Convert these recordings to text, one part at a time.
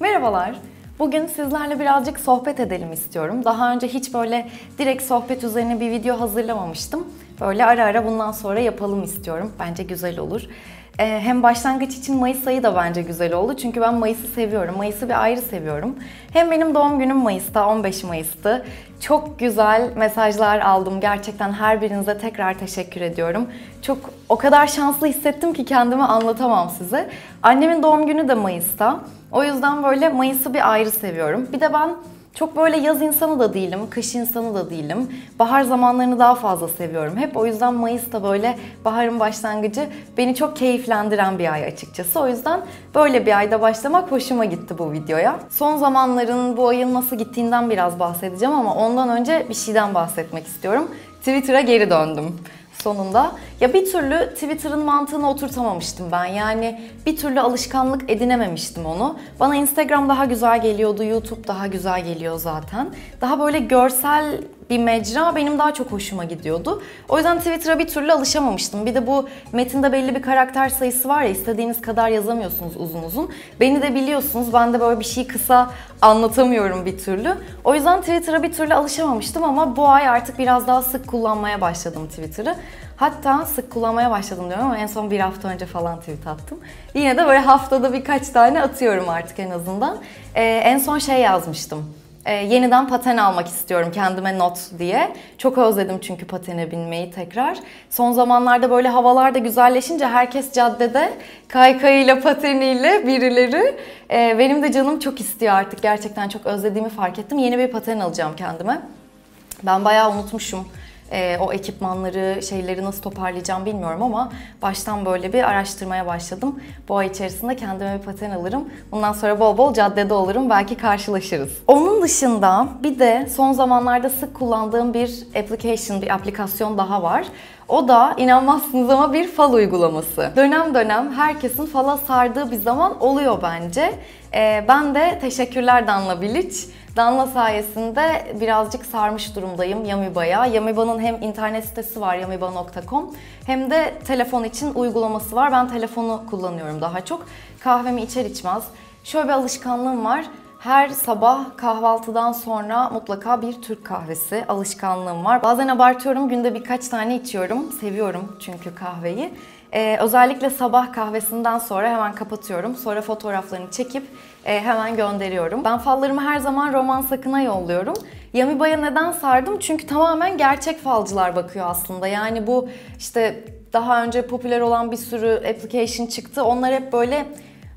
Merhabalar. Bugün sizlerle birazcık sohbet edelim istiyorum. Daha önce hiç böyle direkt sohbet üzerine bir video hazırlamamıştım. Böyle ara ara bundan sonra yapalım istiyorum. Bence güzel olur. Ee, hem başlangıç için Mayıs ayı da bence güzel oldu. Çünkü ben Mayıs'ı seviyorum. Mayıs'ı bir ayrı seviyorum. Hem benim doğum günüm Mayıs'ta, 15 Mayıs'tı. Çok güzel mesajlar aldım. Gerçekten her birinize tekrar teşekkür ediyorum. Çok o kadar şanslı hissettim ki kendimi anlatamam size. Annemin doğum günü de Mayıs'ta. O yüzden böyle Mayıs'ı bir ayrı seviyorum. Bir de ben çok böyle yaz insanı da değilim, kış insanı da değilim. Bahar zamanlarını daha fazla seviyorum. Hep o yüzden Mayıs da böyle baharın başlangıcı beni çok keyiflendiren bir ay açıkçası. O yüzden böyle bir ayda başlamak hoşuma gitti bu videoya. Son zamanların bu ayın nasıl gittiğinden biraz bahsedeceğim ama ondan önce bir şeyden bahsetmek istiyorum. Twitter'a geri döndüm sonunda. Ya bir türlü Twitter'ın mantığını oturtamamıştım ben. Yani bir türlü alışkanlık edinememiştim onu. Bana Instagram daha güzel geliyordu, YouTube daha güzel geliyor zaten. Daha böyle görsel bir mecra benim daha çok hoşuma gidiyordu. O yüzden Twitter'a bir türlü alışamamıştım. Bir de bu metinde belli bir karakter sayısı var ya istediğiniz kadar yazamıyorsunuz uzun uzun. Beni de biliyorsunuz ben de böyle bir şeyi kısa anlatamıyorum bir türlü. O yüzden Twitter'a bir türlü alışamamıştım ama bu ay artık biraz daha sık kullanmaya başladım Twitter'ı. Hatta sık kullanmaya başladım diyorum ama en son bir hafta önce falan tweet attım. Yine de böyle haftada birkaç tane atıyorum artık en azından. Ee, en son şey yazmıştım e, yeniden paten almak istiyorum kendime not diye. Çok özledim çünkü patene binmeyi tekrar. Son zamanlarda böyle havalar da güzelleşince herkes caddede kaykayıyla pateniyle birileri. E, benim de canım çok istiyor artık gerçekten çok özlediğimi fark ettim. Yeni bir paten alacağım kendime. Ben bayağı unutmuşum e, o ekipmanları, şeyleri nasıl toparlayacağım bilmiyorum ama baştan böyle bir araştırmaya başladım. Bu ay içerisinde kendime bir paten alırım. Bundan sonra bol bol caddede olurum. Belki karşılaşırız. Onun dışında bir de son zamanlarda sık kullandığım bir application, bir aplikasyon daha var. O da inanmazsınız ama bir fal uygulaması. Dönem dönem herkesin fala sardığı bir zaman oluyor bence. Ee, ben de teşekkürler Danla Bilic. Danla sayesinde birazcık sarmış durumdayım Yamiba'ya. Yamiba'nın hem internet sitesi var yamiba.com hem de telefon için uygulaması var. Ben telefonu kullanıyorum daha çok. Kahvemi içer içmez. Şöyle bir alışkanlığım var. Her sabah kahvaltıdan sonra mutlaka bir Türk kahvesi alışkanlığım var. Bazen abartıyorum, günde birkaç tane içiyorum. Seviyorum çünkü kahveyi. Ee, özellikle sabah kahvesinden sonra hemen kapatıyorum. Sonra fotoğraflarını çekip e, hemen gönderiyorum. Ben fallarımı her zaman Roman Sakın'a yolluyorum. Yamiba'ya neden sardım? Çünkü tamamen gerçek falcılar bakıyor aslında. Yani bu işte daha önce popüler olan bir sürü application çıktı. Onlar hep böyle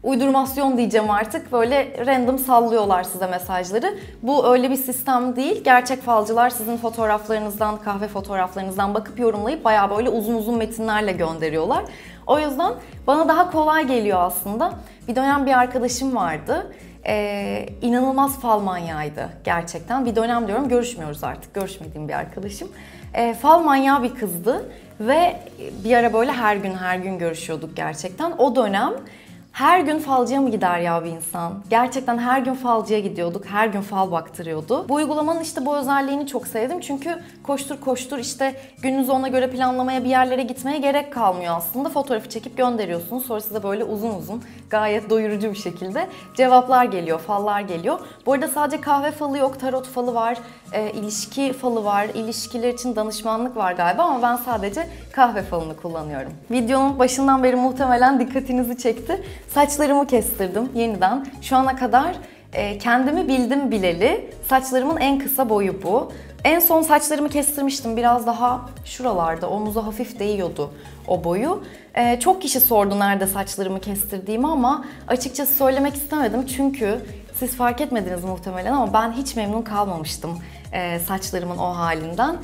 uydurmasyon diyeceğim artık. Böyle random sallıyorlar size mesajları. Bu öyle bir sistem değil. Gerçek falcılar sizin fotoğraflarınızdan, kahve fotoğraflarınızdan bakıp yorumlayıp bayağı böyle uzun uzun metinlerle gönderiyorlar. O yüzden bana daha kolay geliyor aslında. Bir dönem bir arkadaşım vardı. Ee, inanılmaz fal manyağıydı gerçekten. Bir dönem diyorum görüşmüyoruz artık. Görüşmediğim bir arkadaşım. Ee, fal manyağı bir kızdı ve bir ara böyle her gün her gün görüşüyorduk gerçekten. O dönem her gün falcıya mı gider ya bir insan? Gerçekten her gün falcıya gidiyorduk, her gün fal baktırıyordu. Bu uygulamanın işte bu özelliğini çok sevdim çünkü koştur koştur işte gününüzü ona göre planlamaya bir yerlere gitmeye gerek kalmıyor aslında. Fotoğrafı çekip gönderiyorsunuz. Sonra size böyle uzun uzun gayet doyurucu bir şekilde cevaplar geliyor, fallar geliyor. Bu arada sadece kahve falı yok, tarot falı var, e, ilişki falı var, ilişkiler için danışmanlık var galiba ama ben sadece kahve falını kullanıyorum. Videonun başından beri muhtemelen dikkatinizi çekti. Saçlarımı kestirdim yeniden. Şu ana kadar e, kendimi bildim bileli. Saçlarımın en kısa boyu bu. En son saçlarımı kestirmiştim. Biraz daha şuralarda, omuza hafif değiyordu o boyu. Ee, çok kişi sordu nerede saçlarımı kestirdiğimi ama açıkçası söylemek istemedim. Çünkü siz fark etmediniz muhtemelen ama ben hiç memnun kalmamıştım e, saçlarımın o halinden.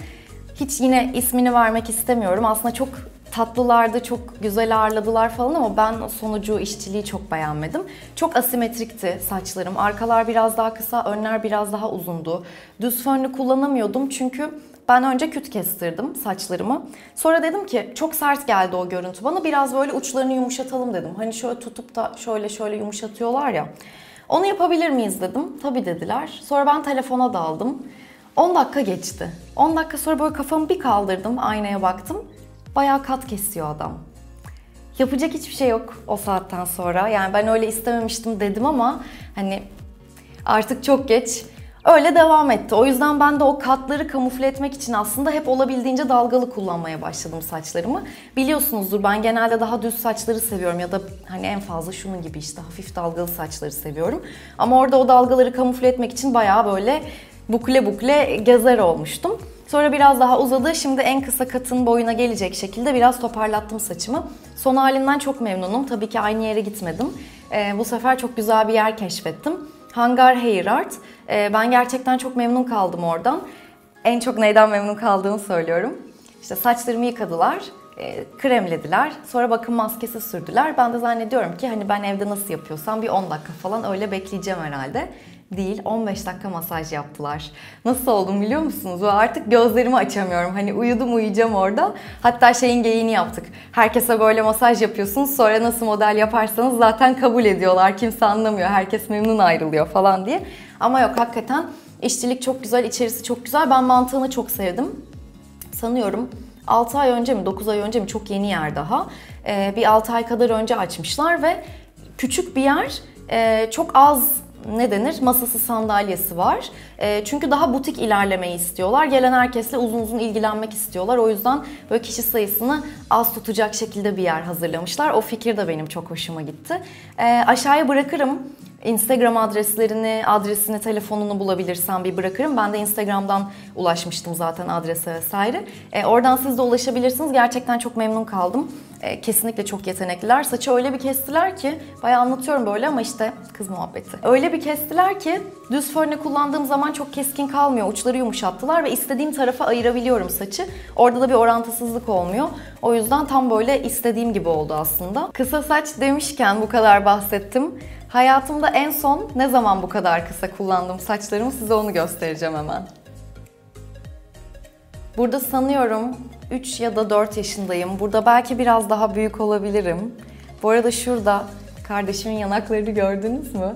Hiç yine ismini vermek istemiyorum. Aslında çok tatlılardı, çok güzel ağırladılar falan ama ben sonucu, işçiliği çok beğenmedim. Çok asimetrikti saçlarım. Arkalar biraz daha kısa, önler biraz daha uzundu. Düz fönlü kullanamıyordum çünkü ben önce küt kestirdim saçlarımı. Sonra dedim ki çok sert geldi o görüntü bana. Biraz böyle uçlarını yumuşatalım dedim. Hani şöyle tutup da şöyle şöyle yumuşatıyorlar ya. Onu yapabilir miyiz dedim. Tabii dediler. Sonra ben telefona daldım. 10 dakika geçti. 10 dakika sonra böyle kafamı bir kaldırdım, aynaya baktım. Bayağı kat kesiyor adam. yapacak hiçbir şey yok o saatten sonra. Yani ben öyle istememiştim dedim ama hani artık çok geç. Öyle devam etti. O yüzden ben de o katları kamufle etmek için aslında hep olabildiğince dalgalı kullanmaya başladım saçlarımı. Biliyorsunuzdur ben genelde daha düz saçları seviyorum ya da hani en fazla şunun gibi işte hafif dalgalı saçları seviyorum. Ama orada o dalgaları kamufle etmek için bayağı böyle bukle bukle gezer olmuştum. Sonra biraz daha uzadı. Şimdi en kısa katın boyuna gelecek şekilde biraz toparlattım saçımı. Son halimden çok memnunum. Tabii ki aynı yere gitmedim. Ee, bu sefer çok güzel bir yer keşfettim. Hangar Hair Art. Ee, ben gerçekten çok memnun kaldım oradan. En çok neyden memnun kaldığımı söylüyorum. İşte saçlarımı yıkadılar, e, kremlediler, sonra bakım maskesi sürdüler. Ben de zannediyorum ki hani ben evde nasıl yapıyorsam bir 10 dakika falan öyle bekleyeceğim herhalde. Değil, 15 dakika masaj yaptılar. Nasıl oldum biliyor musunuz? Ve artık gözlerimi açamıyorum. Hani uyudum uyuyacağım orada. Hatta şeyin geyiğini yaptık. Herkese böyle masaj yapıyorsunuz. Sonra nasıl model yaparsanız zaten kabul ediyorlar. Kimse anlamıyor. Herkes memnun ayrılıyor falan diye. Ama yok hakikaten işçilik çok güzel, içerisi çok güzel. Ben mantığını çok sevdim. Sanıyorum 6 ay önce mi 9 ay önce mi çok yeni yer daha. Ee, bir 6 ay kadar önce açmışlar ve küçük bir yer. Ee, çok az ne denir masası sandalyesi var. E, çünkü daha butik ilerlemeyi istiyorlar. Gelen herkesle uzun uzun ilgilenmek istiyorlar. O yüzden böyle kişi sayısını az tutacak şekilde bir yer hazırlamışlar. O fikir de benim çok hoşuma gitti. E, aşağıya bırakırım. Instagram adreslerini, adresini, telefonunu bulabilirsem bir bırakırım. Ben de Instagram'dan ulaşmıştım zaten adrese vesaire. E, oradan siz de ulaşabilirsiniz. Gerçekten çok memnun kaldım. E, kesinlikle çok yetenekliler. Saçı öyle bir kestiler ki, bayağı anlatıyorum böyle ama işte kız muhabbeti. Öyle bir kestiler ki düz fönle kullandığım zaman çok keskin kalmıyor. Uçları yumuşattılar ve istediğim tarafa ayırabiliyorum saçı. Orada da bir orantısızlık olmuyor. O yüzden tam böyle istediğim gibi oldu aslında. Kısa saç demişken bu kadar bahsettim. Hayatımda en son ne zaman bu kadar kısa kullandım saçlarımı size onu göstereceğim hemen. Burada sanıyorum 3 ya da 4 yaşındayım. Burada belki biraz daha büyük olabilirim. Bu arada şurada kardeşimin yanaklarını gördünüz mü?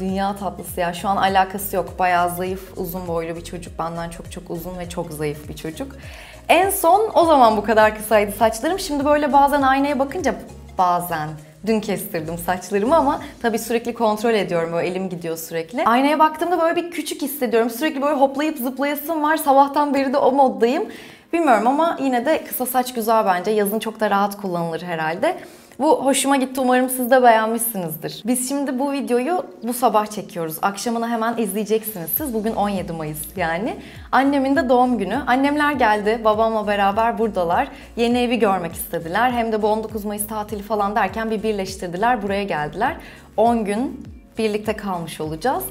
Dünya tatlısı ya. Şu an alakası yok. Bayağı zayıf, uzun boylu bir çocuk. Benden çok çok uzun ve çok zayıf bir çocuk. En son o zaman bu kadar kısaydı saçlarım. Şimdi böyle bazen aynaya bakınca bazen Dün kestirdim saçlarımı ama tabii sürekli kontrol ediyorum. Böyle elim gidiyor sürekli. Aynaya baktığımda böyle bir küçük hissediyorum. Sürekli böyle hoplayıp zıplayasım var. Sabahtan beri de o moddayım. Bilmiyorum ama yine de kısa saç güzel bence. Yazın çok da rahat kullanılır herhalde. Bu hoşuma gitti. Umarım siz de beğenmişsinizdir. Biz şimdi bu videoyu bu sabah çekiyoruz. Akşamına hemen izleyeceksiniz siz. Bugün 17 Mayıs yani. Annemin de doğum günü. Annemler geldi. Babamla beraber buradalar. Yeni evi görmek istediler. Hem de bu 19 Mayıs tatili falan derken bir birleştirdiler. Buraya geldiler. 10 gün birlikte kalmış olacağız.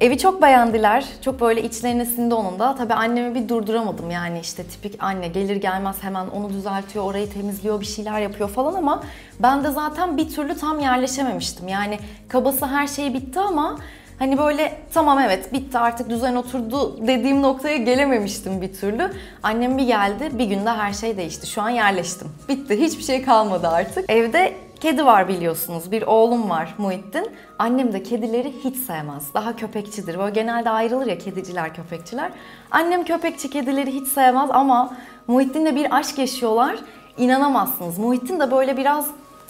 Evi çok beğendiler. Çok böyle içlerine sindi onun da. Tabii annemi bir durduramadım yani işte tipik anne gelir gelmez hemen onu düzeltiyor, orayı temizliyor, bir şeyler yapıyor falan ama ben de zaten bir türlü tam yerleşememiştim. Yani kabası her şey bitti ama Hani böyle tamam evet bitti artık düzen oturdu dediğim noktaya gelememiştim bir türlü. Annem bir geldi bir günde her şey değişti. Şu an yerleştim. Bitti hiçbir şey kalmadı artık. Evde Kedi var biliyorsunuz. Bir oğlum var Muhittin. Annem de kedileri hiç sevmez. Daha köpekçidir. Böyle genelde ayrılır ya kediciler, köpekçiler. Annem köpekçi kedileri hiç sevmez ama Muhittin'le bir aşk yaşıyorlar. İnanamazsınız. Muhittin de böyle biraz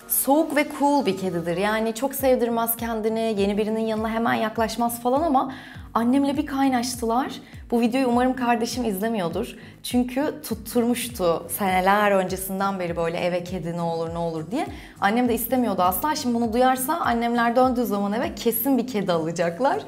soğuk ve cool bir kedidir. Yani çok sevdirmez kendini, yeni birinin yanına hemen yaklaşmaz falan ama annemle bir kaynaştılar. Bu videoyu umarım kardeşim izlemiyordur. Çünkü tutturmuştu seneler öncesinden beri böyle eve kedi ne olur ne olur diye. Annem de istemiyordu asla. Şimdi bunu duyarsa annemler döndüğü zaman eve kesin bir kedi alacaklar.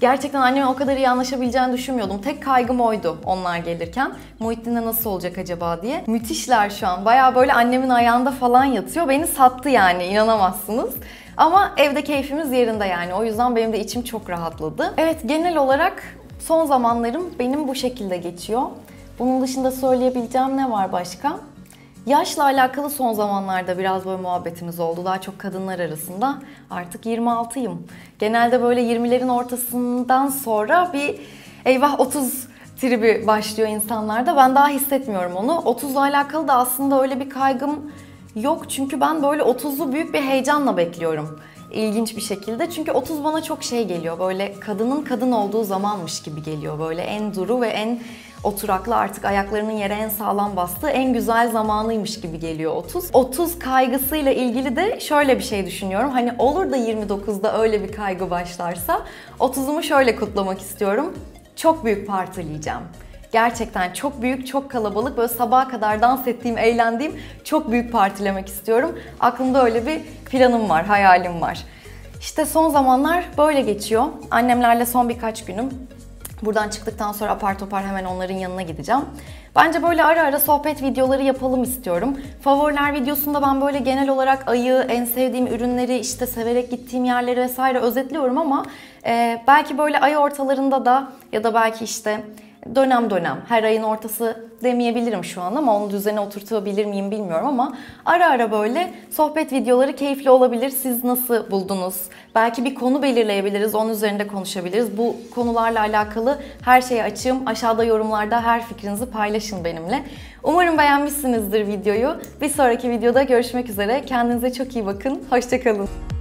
Gerçekten anneme o kadar iyi anlaşabileceğini düşünmüyordum. Tek kaygım oydu onlar gelirken. Muhittin'le nasıl olacak acaba diye. Müthişler şu an. Baya böyle annemin ayağında falan yatıyor. Beni sattı yani inanamazsınız. Ama evde keyfimiz yerinde yani. O yüzden benim de içim çok rahatladı. Evet genel olarak son zamanlarım benim bu şekilde geçiyor. Bunun dışında söyleyebileceğim ne var başka? Yaşla alakalı son zamanlarda biraz böyle muhabbetimiz oldu. Daha çok kadınlar arasında. Artık 26'yım. Genelde böyle 20'lerin ortasından sonra bir eyvah 30 tribi başlıyor insanlarda. Ben daha hissetmiyorum onu. 30'la alakalı da aslında öyle bir kaygım yok. Çünkü ben böyle 30'lu büyük bir heyecanla bekliyorum. ilginç bir şekilde. Çünkü 30 bana çok şey geliyor. Böyle kadının kadın olduğu zamanmış gibi geliyor. Böyle en duru ve en oturaklı artık ayaklarının yere en sağlam bastığı en güzel zamanıymış gibi geliyor 30. 30 kaygısıyla ilgili de şöyle bir şey düşünüyorum. Hani olur da 29'da öyle bir kaygı başlarsa 30'umu şöyle kutlamak istiyorum. Çok büyük partileyeceğim. Gerçekten çok büyük, çok kalabalık, böyle sabaha kadar dans ettiğim, eğlendiğim çok büyük partilemek istiyorum. Aklımda öyle bir planım var, hayalim var. İşte son zamanlar böyle geçiyor. Annemlerle son birkaç günüm. Buradan çıktıktan sonra apar topar hemen onların yanına gideceğim. Bence böyle ara ara sohbet videoları yapalım istiyorum. Favoriler videosunda ben böyle genel olarak ayı, en sevdiğim ürünleri, işte severek gittiğim yerleri vesaire özetliyorum ama e, belki böyle ay ortalarında da ya da belki işte dönem dönem, her ayın ortası demeyebilirim şu an ama onu düzene oturtabilir miyim bilmiyorum ama ara ara böyle sohbet videoları keyifli olabilir. Siz nasıl buldunuz? Belki bir konu belirleyebiliriz, onun üzerinde konuşabiliriz. Bu konularla alakalı her şeye açığım. Aşağıda yorumlarda her fikrinizi paylaşın benimle. Umarım beğenmişsinizdir videoyu. Bir sonraki videoda görüşmek üzere. Kendinize çok iyi bakın. Hoşçakalın.